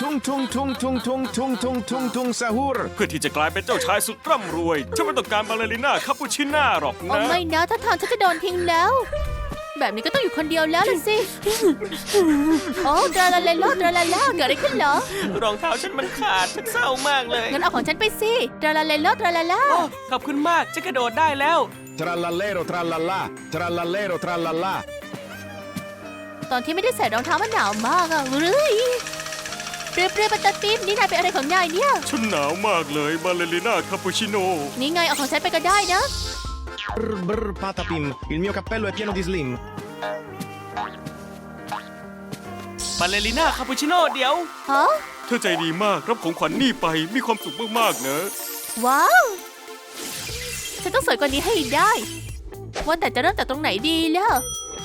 tung tung tung tung tung tung tung tung tung sahur เพื่อที่จะกลายเป็นเจ้าชายสุดร่ำรวย ฉันไม่ต้องการบาเลริน่าคาปูชิน่าหรอกโอ้นะไม่นะถ้าทางฉันจะโดนทิ้งแล้ว แบบนี้ก็ต้องอยู่คนเดียวแล้วล่ะสิ โอ้ดราลาเลโลดราลาล่าเกิดอะไรขึ้นเหรอ รองเท้าฉันมันขาด ฉันเศร้ามากเลยงั้นเอาของฉันไปสิดราลาเลโลดราลาล่าโอ้ขอบคุณมากฉันกระโดดได้แล้ว trallallero trallallà trallallero trallallà ตอนที่ไม่ได้ใส่รองเท้ามันหนาวมากอะเฮ้ย เปรี้ยวเปรี้ยวปัตตาปิ๊บนี่นายเป็นอะไรของนายเนี่ย ฉันหนาวมากเลยบาเลริน่าคาปูชิโน่นี่ไงเอาของฉันไปก็ได้นะ brr brr patapim il mio cappello è pieno di slim บาเลริน่าคาปูชิโน่เดี๋ยว ฮะเธอใจดีมากรับของขวัญนี่ไปมีความสุขมากๆนะว้าว ฉันต้องสวยกว่านี้ให้ได้ ว่าแต่จะเริ่มจากตรงไหนดีล่ะ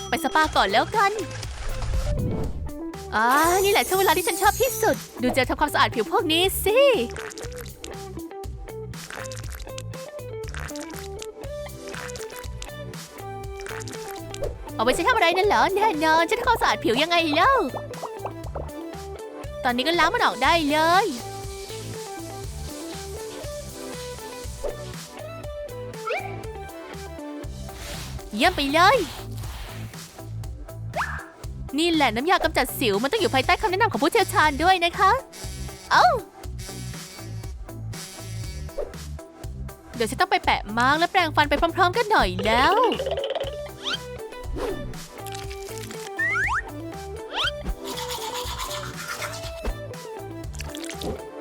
ไปสปาก่อนแล้วกัน อ่านี่แหละช่วงเวลาที่ฉันชอบที่สุด ดูเจลทำความสะอาดผิวพวกนี้สิ เอาไปใช้ทำอะไรนั่นเหรอแน่นอนฉันทำความสะอาดผิวยังไงเล่า ตอนนี้ก็ล้างมันออกได้เลย เยี่ยมไปเลย นี่แหละน้ำยากำจัดสิวมันต้องอยู่ภายใต้คำแนะนำของผู้เชี่ยวชาญด้วยนะคะ เอ้า เดี๋ยวฉันต้องไปแปะมาร์กและแปรงฟันไปพร้อม ๆ กันหน่อยแล้ว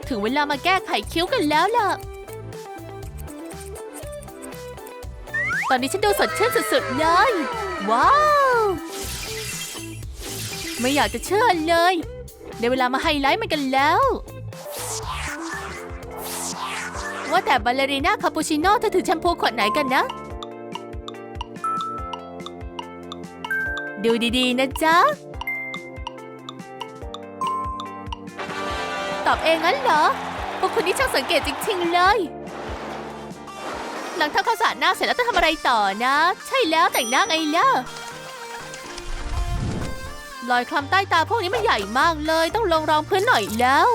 ถึงเวลามาแก้ไขคิ้วกันแล้วล่ะ ตอนนี้ฉันดูสดชื่นสุดๆเลย ว้าว ไม่อยากจะเชื่อเลย ได้เวลามาไฮไลท์มันกันแล้ว ว่าแต่บาเลรีน่าคาปูชิโน่เธอถือแชมพูขวดไหนกันนะ ดูดีๆ นะจ๊ะ ตอบเองงั้นเหรอ พวกคุณนี่ช่างสังเกตจริงๆเลย หลังทำความสะอาดหน้าเสร็จแล้วจะทำอะไรต่อนะ ใช่แล้วแต่งหน้าไงล่ะ รอยคลำใต้ตาพวกนี้มันใหญ่มากเลย ต้องลงรองพื้นหน่อยแล้ว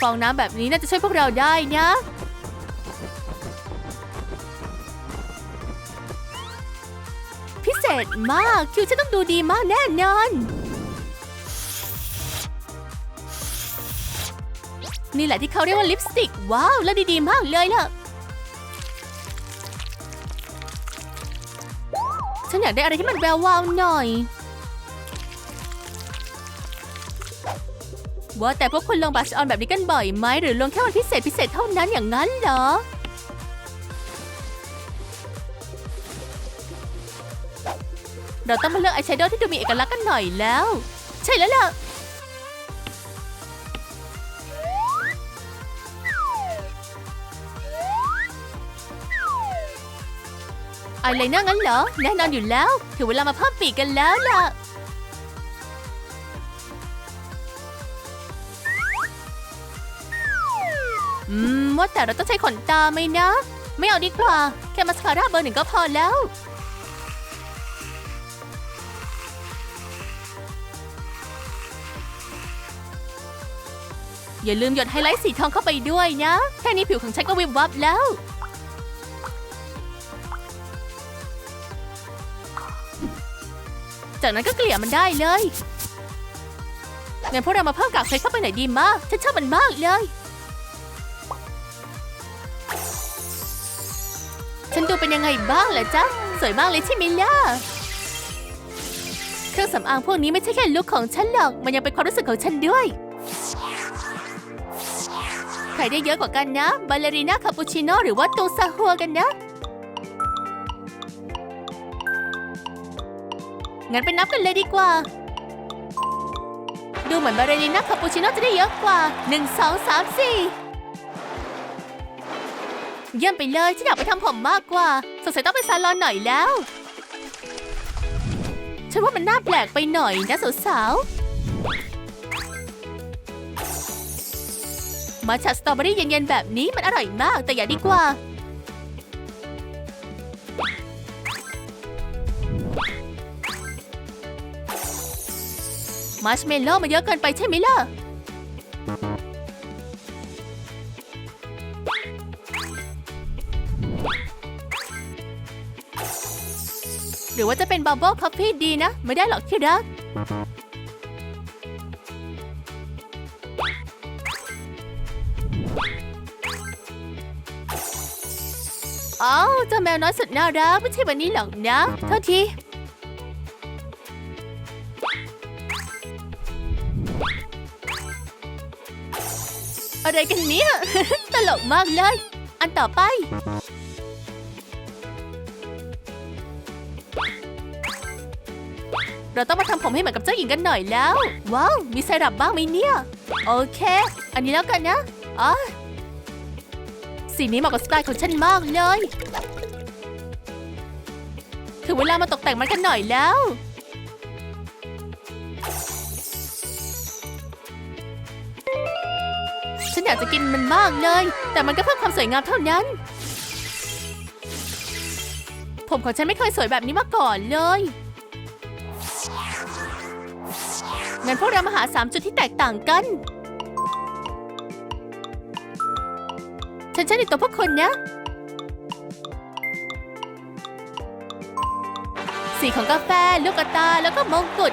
ฟองน้ำแบบนี้น่าจะช่วยพวกเราได้นะพิเศษมากคิวฉันต้องดูดีมากแน่นอน นี่แหละที่เขาเรียกว่าลิปสติก ว้าวแล้วดีๆมากเลยล่ะ ฉันอยากได้อะไรที่มันแวววาวหน่อย ว่าแต่พวกคุณลงบัชออนแบบนี้กันบ่อยไหมหรือลงแค่วันพิเศษพิเศษเท่านั้นอย่างนั้นเหรอเราต้องมาเลือกอายแชโดว์ที่ดูมีเอกลักษณ์กันหน่อยแล้ว ใช่แล้วล่ะ อะไรน่างั้นเหรอ แน่นอนอยู่แล้ว ถึงเวลามาเพิ่มปีกกันแล้วล่ะ อืม ว่าแต่เราต้องใช้ขนตาไหมนะ ไม่เอาดีกว่า แค่มาสคาร่าเบอร์หนึ่งก็พอแล้วอย่าลืมหยดไฮไลท์สีทองเข้าไปด้วยนะ แค่นี้ผิวของฉันก็วิบวับแล้ว จากนั้นก็เกลี่ยมันได้เลยงั้นพวกเรามาเพิ่มกากเพชรเข้าไปหน่อยดีมาก ฉันชอบมันมากเลย ฉันดูเป็นยังไงบ้างล่ะจ๊ะ สวยมากเลยใช่ไหมล่ะ เครื่องสำอางพวกนี้ไม่ใช่แค่ลุคของฉันหรอก มันยังเป็นความรู้สึกของฉันด้วย ใครได้เยอะกว่ากันนะ บาเลรีน่าคาปูชิโน่หรือว่าตูซาฮัวกันนะ งั้นไปนับกันเลยดีกว่า ดูเหมือนบาเลรีน่าคาปูชิโน่จะได้เยอะกว่า 1 2 3 4 เยี่ยมไปเลยฉันอยากไปทำผมมากกว่า สงสัยต้องไปซาลอนหน่อยแล้ว ฉันว่ามันน่าแปลกไปหน่อยนะสาวๆมาชัดสตรอเบอรี่เย็นๆแบบนี้มันอร่อยมากแต่อย่าดีกว่า มาร์ชเมลโล่มาเยอะเกินไปใช่ไหมล่ะ หรือว่าจะเป็นบับเบิลคอฟฟี่ดีนะ ไม่ได้หรอกที่รัก อ้าวเจ้าแมวน้อยสุดน่ารักไม่ใช่วันนี้หรอกนะโทษที อะไรกันเนี่ย ตลกมากเลย อันต่อไป เราต้องมาทำผมให้เหมือนกับเจ้าหญิงกันหน่อยแล้ว ว้าว มีไซรัปบ้างไหมเนี่ย โอเค อันนี้แล้วกันนะอ๋อสีนี้เหมาะกับสไตล์ของฉันมากเลย ถึงเวลามาตกแต่งมันกันหน่อยแล้ว อยากจะกินมันมากเลย แต่มันก็เพื่อความสวยงามเท่านั้น ผมของฉันไม่เคยสวยแบบนี้มาก่อนเลยงั้นพวกเรามาหา 3 จุดที่แตกต่างกัน ฉันใช้ในตัวพวกคนนะ สีของกาแฟ ลูกตา แล้วก็มงกุฎ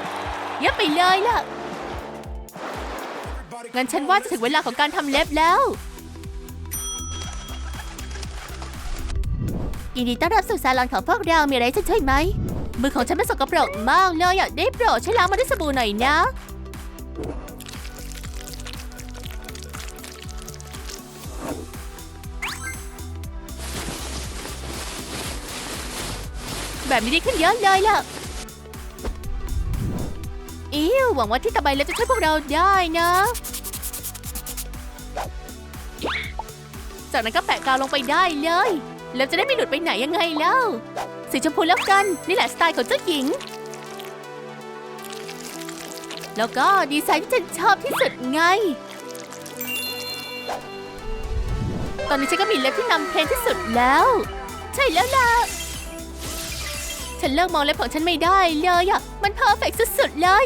เยอะไปเลยล่ะ งั้นฉันว่าจะถึงเวลาของการทำเล็บแล้ว ยินดีต้อนรับสู่ซาลอนของพวกเรา มีอะไรจะช่วยไหม มือของฉันเป็นสกปรกมากเลยอยากได้โปรดช่วยล้างมันด้วยสบู่หน่อยนะแบบนี้ดีขึ้นเยอะเลยล่ะอิ้วหวังว่าที่ตะไบเล็บจะช่วยพวกเราได้นะ จากนั้นก็แปะกาวลงไปได้เลย แล้วจะได้ไม่หลุดไปไหนยังไงแล้วสีชมพูแล้วกัน นี่แหละสไตล์ของเจ้าหญิง แล้วก็ดีไซน์ที่ฉันชอบที่สุดไง ตอนนี้ฉันก็มีเล็บที่นำเทรนที่สุดแล้ว ใช่แล้วล่ะ ฉันเลิกมองเล็บของฉันไม่ได้เลยอะมันเพอร์เฟกต์สุดๆเลย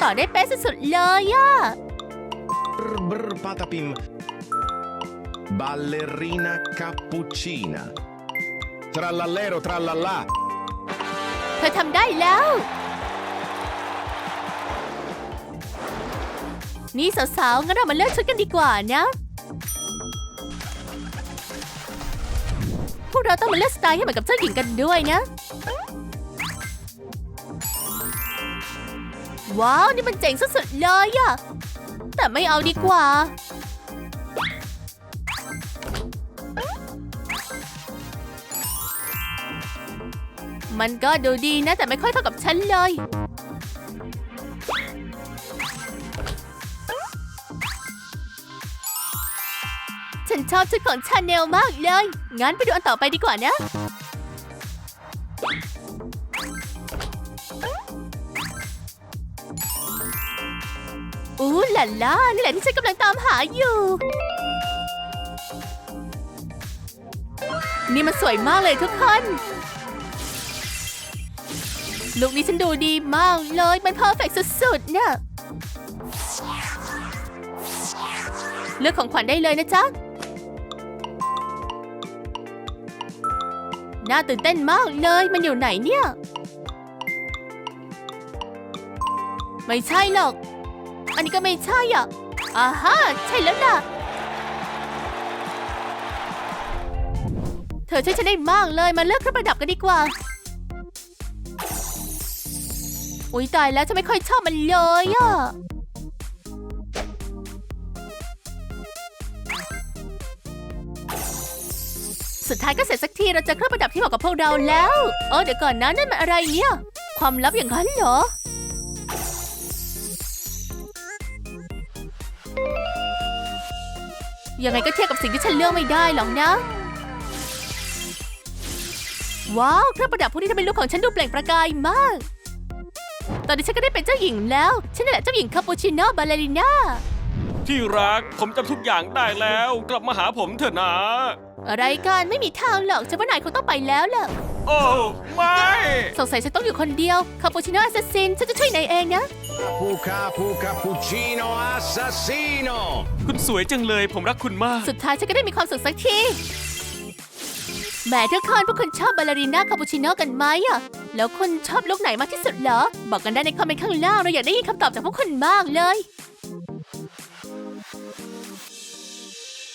ต่อได้เป๊ะสุดๆเลยอะ Brr, brr, patapim. Ballerina cappuccina. Trallallero, trallallà. เธอทำได้แล้ว นี่สาวๆ งั้นเรามาเลือกชุดกันดีกว่านะ พวกเราต้องมาเลือกสไตล์ให้เหมือนกับเจ้าหญิงกันด้วยนะ ว้าว นี่มันเจ๋งสุดๆเลยอะ แต่ไม่เอาดีกว่า มันก็ดูดีนะ แต่ไม่ค่อยเข้ากับฉันเลย ฉันชอบชุดของชาแนลมากเลย งั้นไปดูอันต่อไปดีกว่านะ อู้หล่ะล่านี่แหละที่ฉันกำลังตามหาอยู่ นี่มันสวยมากเลยทุกคนลุคนี้ฉันดูดีมากเลย มันเพอร์เฟกสุดๆเนี่ยเลือกของขวัญได้เลยนะจ๊ะ น่าตื่นเต้นมากเลย มันอยู่ไหนเนี่ย ไม่ใช่หรอก นนี้ก็ไม่ใช่อะอ่าฮะใช่แล้วล่ะเธอช่วยฉันได้มากเลย มาเลือกเครื่องประดับกันดีกว่า อุ๊ยตายแล้วฉันไม่ค่อยชอบมันเลยอะสุดท้ายก็เสร็จสักทีเราจะเครื่องประดับที่เหมาะกับพวกเราแล้ว เออเดี๋ยวก่อนนะนั่นมันอะไรเนี่ย ความลับอย่างนั้นเหรอ ยังไงก็เทียบกับสิ่งที่ฉันเลือกไม่ได้หรอกนะ ว้าวเครื่องประดับพวกนี้ทำให้ลูกของฉันดูเปล่งประกายมาก ตอนนี้ฉันก็ได้เป็นเจ้าหญิงแล้ว ฉันนี่แหละเจ้าหญิงคาปูชิโน่บาเลริน่า ที่รักผมจำทุกอย่างได้แล้ว กลับมาหาผมเถอะนะ อะไรกันไม่มีทางหรอกฉันว่านายคงต้องไปแล้วล่ะ โอ้ ไม่ สงสัยฉันต้องอยู่คนเดียวคาปูชิโน่แอสซัสซินฉันจะช่วยนายเองนะ Capu capu cappuccino assassino คุณสวยจังเลย ผมรักคุณมาก สุดท้ายฉันก็ได้มีความสุขสักทีแหมทุกคนพวกคุณชอบบาลารีน่าคาปูชิโน่กันไหมอะแล้วคุณชอบลุกไหนมากที่สุดเหรอ บอกกันได้ในคอมเมนต์ข้างล่างเราอยากได้ยินคำตอบจากพวกคุณมากเลย